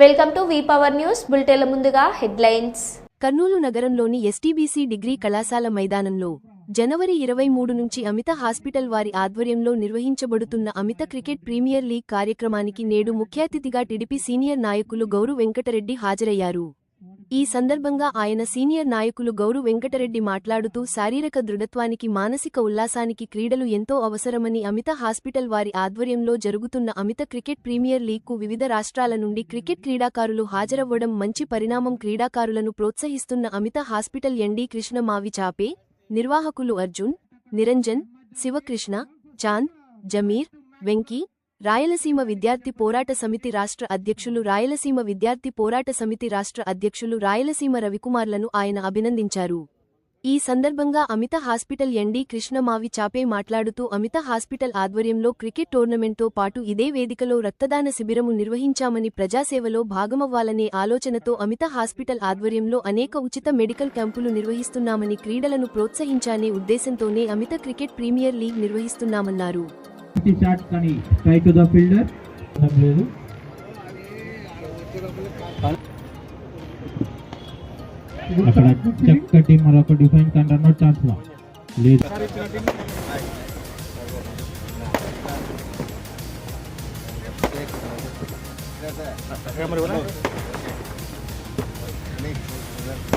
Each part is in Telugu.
Welcome to V power news బులెటిన్ల ముందుగా హెడ్లైన్స్. కర్నూలు నగరంలోని ఎస్టీబీసీ డిగ్రీ కళాశాల మైదానంలో జనవరి ఇరవై మూడు నుంచి అమిత హాస్పిటల్ వారి ఆధ్వర్యంలో నిర్వహించబడుతున్న అమిత క్రికెట్ ప్రీమియర్ లీగ్ కార్యక్రమానికి నేడు ముఖ్య అతిథిగా టిడిపి సీనియర్ నాయకులు గౌరు వెంకటరెడ్డి హాజరయ్యారు. ఈ సందర్భంగా ఆయన సీనియర్ నాయకులు గౌరు వెంకటరెడ్డి మాట్లాడుతూ శారీరక దృఢత్వానికి మానసిక ఉల్లాసానికి క్రీడలు ఎంతో అవసరమని అమిత హాస్పిటల్ వారి ఆధ్వర్యంలో జరుగుతున్న అమిత క్రికెట్ ప్రీమియర్ లీగ్కు వివిధ రాష్ట్రాల నుండి క్రికెట్ క్రీడాకారులు హాజరవ్వడం మంచి పరిణామం క్రీడాకారులను ప్రోత్సహిస్తున్న అమిత హాస్పిటల్ ఎండీ కృష్ణ మావి చాపే నిర్వాహకులు అర్జున్ నిరంజన్ శివకృష్ణ చాంద్ జమీర్ వెంకీ రాయలసీమ విద్యార్థి పోరాట సమితి రాష్ట్ర అధ్యక్షులు రాయలసీమ విద్యార్థి పోరాట సమితి రాష్ట్ర అధ్యక్షులు రాయలసీమ రవికుమార్లను ఆయన అభినందించారు. ఈ సందర్భంగా అమిత హాస్పిటల్ ఎండీ కృష్ణమావి చాపే మాట్లాడుతూ అమిత హాస్పిటల్ ఆధ్వర్యంలో క్రికెట్ టోర్నమెంట్తో పాటు ఇదే వేదికలో రక్తదాన శిబిరము నిర్వహించామని ప్రజాసేవలో భాగమవ్వాలనే ఆలోచనతో అమిత హాస్పిటల్ ఆధ్వర్యంలో అనేక ఉచిత మెడికల్ క్యాంపులు నిర్వహిస్తున్నామని క్రీడలను ప్రోత్సహించానే ఉద్దేశంతోనే అమిత క్రికెట్ ప్రీమియర్ లీగ్ నిర్వహిస్తున్నామన్నారు. షాట్ కానీ స్ట్రైక్ టు ద ఫీల్డర్ లేదు అక్కడ చక్కటి మరొక డిఫెన్స్ అండ్ రన్అట్ ఛాన్స్ లేదు అన్న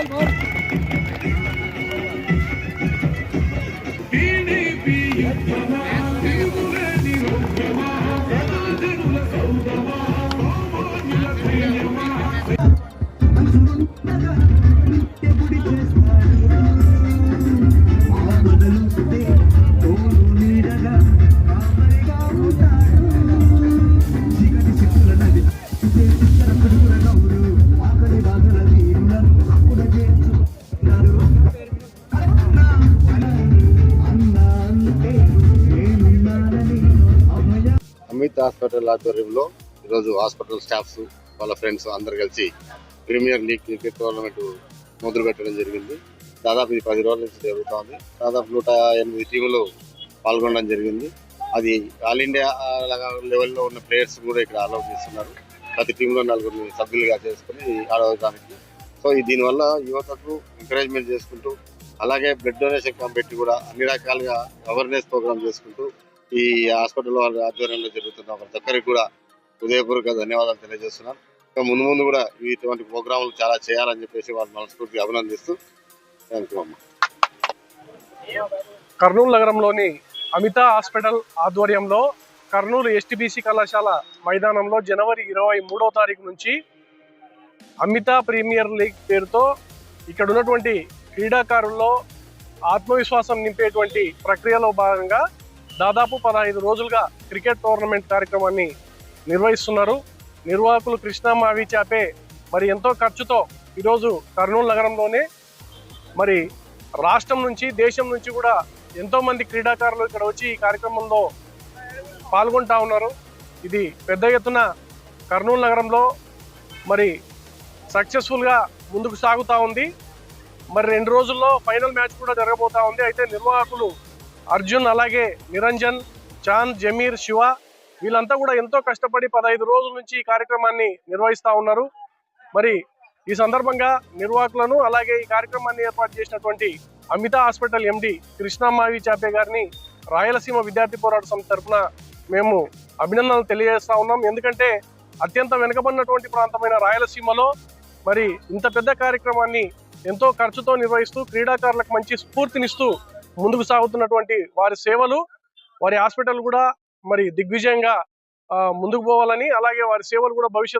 రెండవ వారు అమిత్ హాస్పిటల్ ఆధ్వర్యంలో ఈరోజు హాస్పిటల్ స్టాఫ్స్ వాళ్ళ ఫ్రెండ్స్ అందరు కలిసి ప్రీమియర్ లీగ్ క్రికెట్ టోర్నమెంట్ మొదలు పెట్టడం జరిగింది. దాదాపు ఇది పది రోజుల నుంచి జరుగుతోంది. దాదాపు నూట ఎనిమిది టీములు పాల్గొనడం జరిగింది. అది ఆల్ ఇండియా లెవెల్లో ఉన్న ప్లేయర్స్ కూడా ఇక్కడ అలౌ చేస్తున్నారు. ప్రతి టీంలో నలుగురు సభ్యులుగా చేసుకుని ఆడవడానికి. సో ఈ దీనివల్ల యువతకు ఎంకరేజ్మెంట్ చేసుకుంటూ అలాగే బ్లడ్ డొనేషన్ క్యాంప్ పెట్టి కూడా అన్ని రకాలుగా అవేర్నెస్ ప్రోగ్రామ్ చేసుకుంటూ ఈ హాస్పిటల్ వాళ్ళ ఆధ్వర్యంలో జరుగుతున్న ప్రతి ఒక్కరికి కూడా హృదయపూర్వక ధన్యవాదాలు తెలియజేస్తున్నాను ముందు ముందు కూడా ఇటువంటి ప్రోగ్రాములు చాలా చేయాలని చెప్పేసి వాళ్ళు మనస్ఫూర్తిగా అభినందిస్తూ థ్యాంక్ యూ అమ్మ. కర్నూలు నగరంలోని అమిత హాస్పిటల్ ఆధ్వర్యంలో కర్నూలు ఎస్టిబిసి కళాశాల మైదానంలో జనవరి ఇరవై మూడో తారీఖు నుంచి అమిత ప్రీమియర్ లీగ్ పేరుతో ఇక్కడ ఉన్నటువంటి క్రీడాకారుల్లో ఆత్మవిశ్వాసం నింపేటువంటి ప్రక్రియలో భాగంగా దాదాపు పదహైదు రోజులుగా క్రికెట్ టోర్నమెంట్ కార్యక్రమాన్ని నిర్వహిస్తున్నారు. నిర్వాహకులు కృష్ణా మావి చేపే మరి ఎంతో ఖర్చుతో ఈరోజు కర్నూలు నగరంలోనే మరి రాష్ట్రం నుంచి దేశం నుంచి కూడా ఎంతోమంది క్రీడాకారులు ఇక్కడ వచ్చి ఈ కార్యక్రమంలో పాల్గొంటా ఉన్నారు. ఇది పెద్ద ఎత్తున కర్నూలు నగరంలో మరి సక్సెస్ఫుల్గా ముందుకు సాగుతూ ఉంది. మరి రెండు రోజుల్లో ఫైనల్ మ్యాచ్ కూడా జరగబోతూ ఉంది. అయితే నిర్వాహకులు అర్జున్ అలాగే నిరంజన్ చాంద్ జమీర్ శివ వీళ్ళంతా కూడా ఎంతో కష్టపడి పదహైదు రోజుల నుంచి ఈ కార్యక్రమాన్ని నిర్వహిస్తూ ఉన్నారు. మరి ఈ సందర్భంగా నిర్వాహకులను అలాగే ఈ కార్యక్రమాన్ని ఏర్పాటు చేసినటువంటి అమిత హాస్పిటల్ ఎండి కృష్ణమావి చాపే గారిని రాయలసీమ విద్యార్థి పోరాట సంస్థ తరఫున మేము అభినందనలు తెలియజేస్తూ ఉన్నాం. ఎందుకంటే అత్యంత వెనుకబడినటువంటి ప్రాంతమైన రాయలసీమలో మరి ఇంత పెద్ద కార్యక్రమాన్ని ఎంతో ఖర్చుతో నిర్వహిస్తూ క్రీడాకారులకు మంచి స్ఫూర్తినిస్తూ ముందుకు సాగుతున్నటువంటి వారి సేవలు వారి హాస్పిటల్ కూడా మరి దిగ్విజయంగా ఆ, ముందుకు పోవాలని అలాగే వారి సేవలు కూడా భవిష్యత్